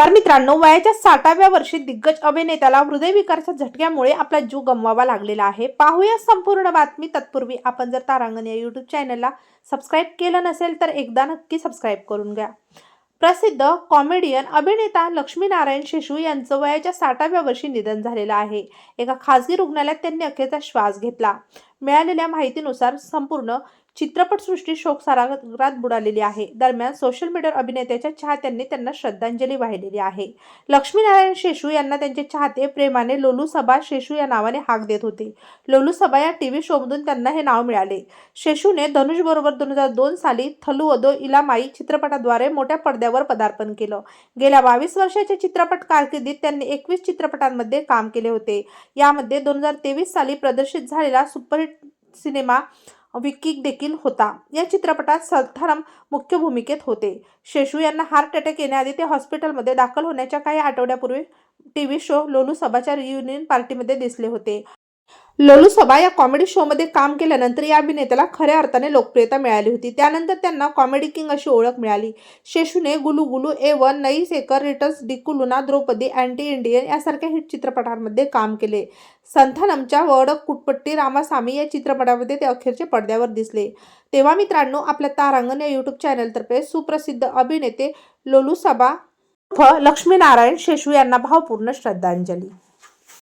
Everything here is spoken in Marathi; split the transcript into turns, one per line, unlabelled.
नमस्कार मित्रांनो वयाच्या साठाव्या वर्षी दिग्गज अभिनेत्याला हृदयविकाराच्या झटक्यामुळे आपला जीव गमवावा लागलेला आहे. पाहूया संपूर्ण बातमी. तत्पूर्वी आपण जर तारांगण या यूट्यूब चॅनलला सबस्क्राईब केलं नसेल तर एकदा नक्की सबस्क्राईब करून घ्या. प्रसिद्ध कॉमेडियन अभिनेता लक्ष्मीनारायण शिशू यांचं वयाच्या साठाव्या वर्षी निधन झालेलं आहे. एका खासगी रुग्णालयात त्यांनी अखेरचा श्वास घेतला. मिळालेल्या माहितीनुसार संपूर्ण चित्रपटसृष्टी शोकसारात बुडालेली आहे. दरम्यान सोशल मीडियावर अभिनेत्याच्या चाहत्यांनी त्यांना श्रद्धांजली वाहिलेली आहे. लक्ष्मीनारायण शेषू यांना त्यांचे चाहते प्रेमाने लोलू सभा शेषू या नावाने हाक देत होते. लोलू सभा या टीव्ही शोमधून त्यांना हे नाव मिळाले. शेषूने धनुष बरोबर दोन हजार दोन साली थलुवदो इलामाई चित्रपटाद्वारे मोठ्या पडद्यावर पदार्पण केलं. गेल्या बावीस वर्षाच्या चित्रपट कारकिर्दीत त्यांनी एकवीस चित्रपटांमध्ये काम केले होते. यामध्ये दोन हजार तेवीस साली प्रदर्शित झालेला सुपरहिट सिनेमा विकिक देखील होता. या चित्रपटात सलथानम मुख्य भूमिकेत होते. शेषू यांना हार्ट अटॅक येण्याआधी ते हॉस्पिटलमध्ये दाखल होण्याच्या काही आठवड्यापूर्वी टी व्ही शो लोलू सभाच्या रियुनियन पार्टीमध्ये दिसले होते. लोलू सभा या कॉमेडी शोमध्ये काम केल्यानंतर या अभिनेत्याला खऱ्या अर्थाने लोकप्रियता मिळाली होती. त्यानंतर त्यांना कॉमेडी किंग अशी ओळख मिळाली. शेषूने गुलू Gulu A one Naai Sekar returns Dikkiloona Draupadi anti Indian यासारख्या हिट चित्रपटांमध्ये काम केले. संथानमच्या वडक कुटपट्टी रामासामी या चित्रपटामध्ये ते अखेरचे पडद्यावर दिसले. तेव्हा मित्रांनो आपल्या तारांगण या यूट्यूब चॅनलतर्फे सुप्रसिद्ध अभिनेते लोलू सभा लक्ष्मीनारायण शेषू यांना भावपूर्ण श्रद्धांजली.